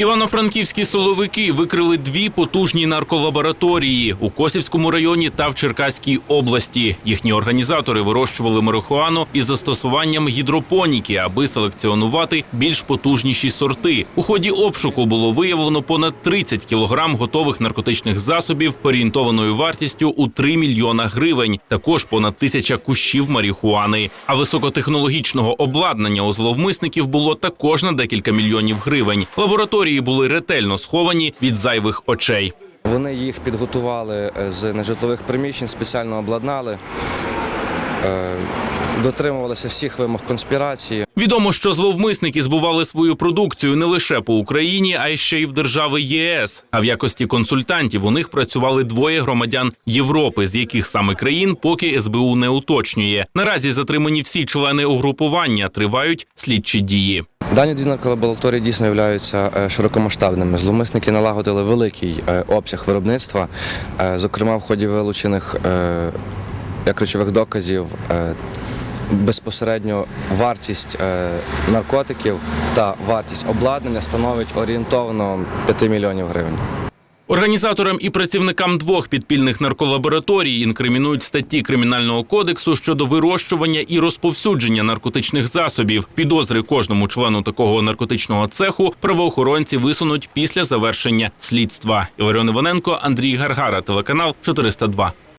Івано-франківські силовики викрили дві потужні нарколабораторії у Косівському районі та в Черкаській області. Їхні організатори вирощували марихуану із застосуванням гідропоніки, аби селекціонувати більш потужніші сорти. У ході обшуку було виявлено понад 30 кілограм готових наркотичних засобів орієнтованою вартістю у 3 мільйона гривень. Також понад тисяча кущів марихуани. А високотехнологічного обладнання у зловмисників було також на декілька мільйонів гривень. Лабораторії були ретельно сховані від зайвих очей. Вони їх підготували е, з нежитлових приміщень, спеціально обладнали, дотримувалися всіх вимог конспірації. Відомо, що зловмисники збували свою продукцію не лише по Україні, а й ще й в держави ЄС. А в якості консультантів у них працювали двоє громадян Європи, з яких саме країн поки СБУ не уточнює. Наразі затримані всі члени угрупування тривають слідчі дії. Дані дві нарколабораторії дійсно являються е, широкомасштабними. Зловмисники налагодили великий е, обсяг виробництва, е, зокрема в ході вилучених е, як речових доказів. е, Безпосередньо вартість е, наркотиків та вартість обладнання становить орієнтовно 5 мільйонів гривень. Організаторам і працівникам двох підпільних нарколабораторій інкримінують статті кримінального кодексу щодо вирощування і розповсюдження наркотичних засобів. Підозри кожному члену такого наркотичного цеху правоохоронці висунуть після завершення слідства. Іларіон Іваненко, Андрій Гаргара, телеканал 402.